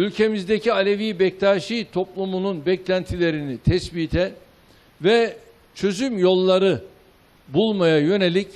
ülkemizdeki Alevi Bektaşi toplumunun beklentilerini tespite ve çözüm yolları bulmaya yönelik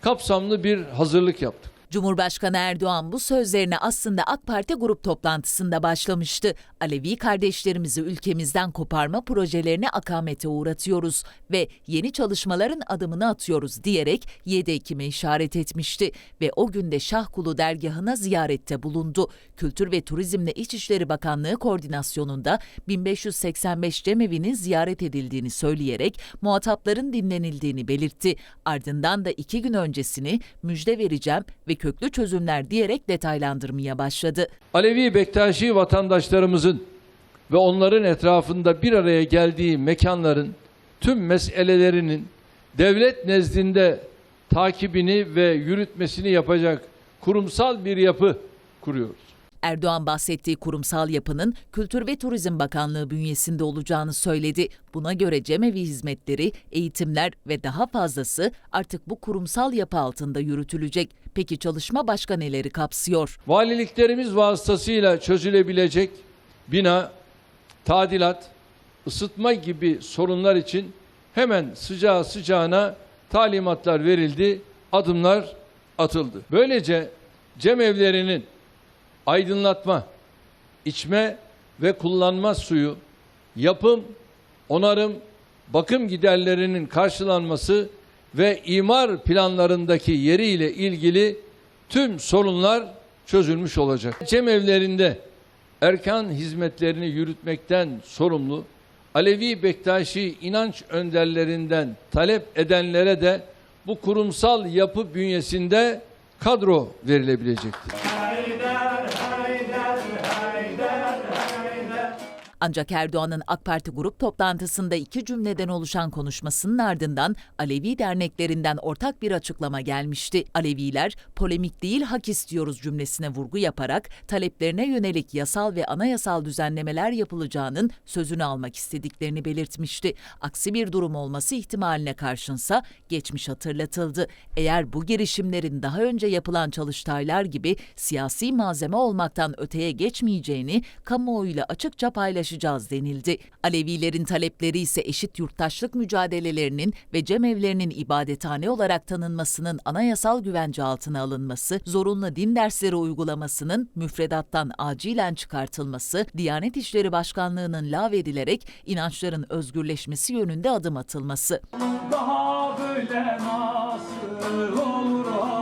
kapsamlı bir hazırlık yaptık. Cumhurbaşkanı Erdoğan bu sözlerine aslında AK Parti grup toplantısında başlamıştı. Alevi kardeşlerimizi ülkemizden koparma projelerini akamete uğratıyoruz ve yeni çalışmaların adımını atıyoruz diyerek 7 Ekim'e işaret etmişti ve o günde Şahkulu dergahına ziyarette bulundu. Kültür ve Turizmle İçişleri Bakanlığı koordinasyonunda 1585 cemevinin ziyaret edildiğini söyleyerek muhatapların dinlenildiğini belirtti. Ardından da iki gün öncesini müjde vereceğim ve köklü çözümler diyerek detaylandırmaya başladı. Alevi Bektaşi vatandaşlarımızın ve onların etrafında bir araya geldiği mekanların tüm meselelerinin devlet nezdinde takibini ve yürütmesini yapacak kurumsal bir yapı kuruyoruz. Erdoğan bahsettiği kurumsal yapının Kültür ve Turizm Bakanlığı bünyesinde olacağını söyledi. Buna göre cemevi hizmetleri, eğitimler ve daha fazlası artık bu kurumsal yapı altında yürütülecek. Peki çalışma başka neleri kapsıyor? Valiliklerimiz vasıtasıyla çözülebilecek bina, tadilat, ısıtma gibi sorunlar için hemen sıcağı sıcağına talimatlar verildi, adımlar atıldı. Böylece cemevlerinin aydınlatma, içme ve kullanma suyu, yapım, onarım, bakım giderlerinin karşılanması ve imar planlarındaki yeriyle ilgili tüm sorunlar çözülmüş olacak. Cemevlerinde erkan hizmetlerini yürütmekten sorumlu Alevi Bektaşi inanç önderlerinden talep edenlere de bu kurumsal yapı bünyesinde kadro verilebilecektir. Ancak Erdoğan'ın AK Parti grup toplantısında iki cümleden oluşan konuşmasının ardından Alevi derneklerinden ortak bir açıklama gelmişti. Aleviler polemik değil hak istiyoruz cümlesine vurgu yaparak taleplerine yönelik yasal ve anayasal düzenlemeler yapılacağının sözünü almak istediklerini belirtmişti. Aksi bir durum olması ihtimaline karşınsa geçmiş hatırlatıldı. Eğer bu girişimlerin daha önce yapılan çalıştaylar gibi siyasi malzeme olmaktan öteye geçmeyeceğini kamuoyuyla açıkça paylaşacağız denildi. Alevilerin talepleri ise eşit yurttaşlık mücadelelerinin ve cemevlerinin ibadethane olarak tanınmasının anayasal güvence altına alınması, zorunlu din dersleri uygulamasının müfredattan acilen çıkartılması, Diyanet İşleri Başkanlığı'nın lağvedilerek inançların özgürleşmesi yönünde adım atılması. Daha böyle nasıl olur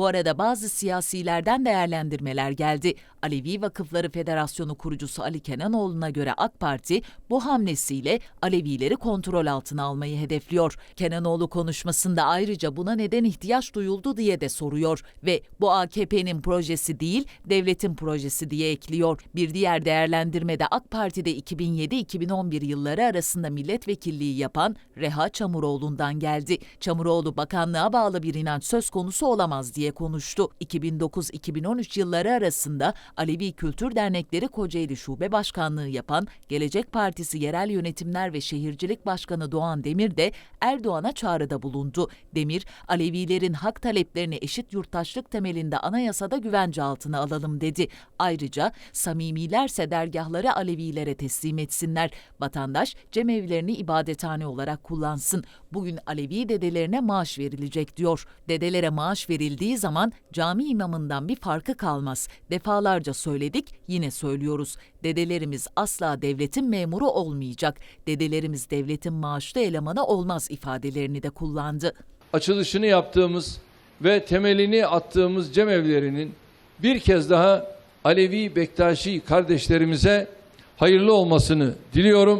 Bu arada bazı siyasilerden değerlendirmeler geldi. Alevi Vakıfları Federasyonu kurucusu Ali Kenanoğlu'na göre AK Parti bu hamlesiyle Alevileri kontrol altına almayı hedefliyor. Kenanoğlu konuşmasında ayrıca buna neden ihtiyaç duyuldu diye de soruyor ve bu AKP'nin projesi değil devletin projesi diye ekliyor. Bir diğer değerlendirmede AK Parti'de 2007-2011 yılları arasında milletvekilliği yapan Reha Çamuroğlu'ndan geldi. Çamuroğlu bakanlığa bağlı bir inanç söz konusu olamaz diye konuştu. 2009-2013 yılları arasında Alevi Kültür Dernekleri Kocaeli Şube Başkanlığı yapan Gelecek Partisi Yerel Yönetimler ve Şehircilik Başkanı Doğan Demir de Erdoğan'a çağrıda bulundu. Demir, Alevilerin hak taleplerini eşit yurttaşlık temelinde anayasada güvence altına alalım dedi. Ayrıca samimilerse dergahları Alevilere teslim etsinler. Vatandaş cemevlerini ibadethane olarak kullansın. Bugün Alevi dedelerine maaş verilecek diyor. Dedelere maaş verildiği zaman cami imamından bir farkı kalmaz. Defalarca söyledik, yine söylüyoruz. Dedelerimiz asla devletin memuru olmayacak. Dedelerimiz devletin maaşlı elemanı olmaz ifadelerini de kullandı. Açılışını yaptığımız ve temelini attığımız cemevlerinin bir kez daha Alevi Bektaşi kardeşlerimize hayırlı olmasını diliyorum.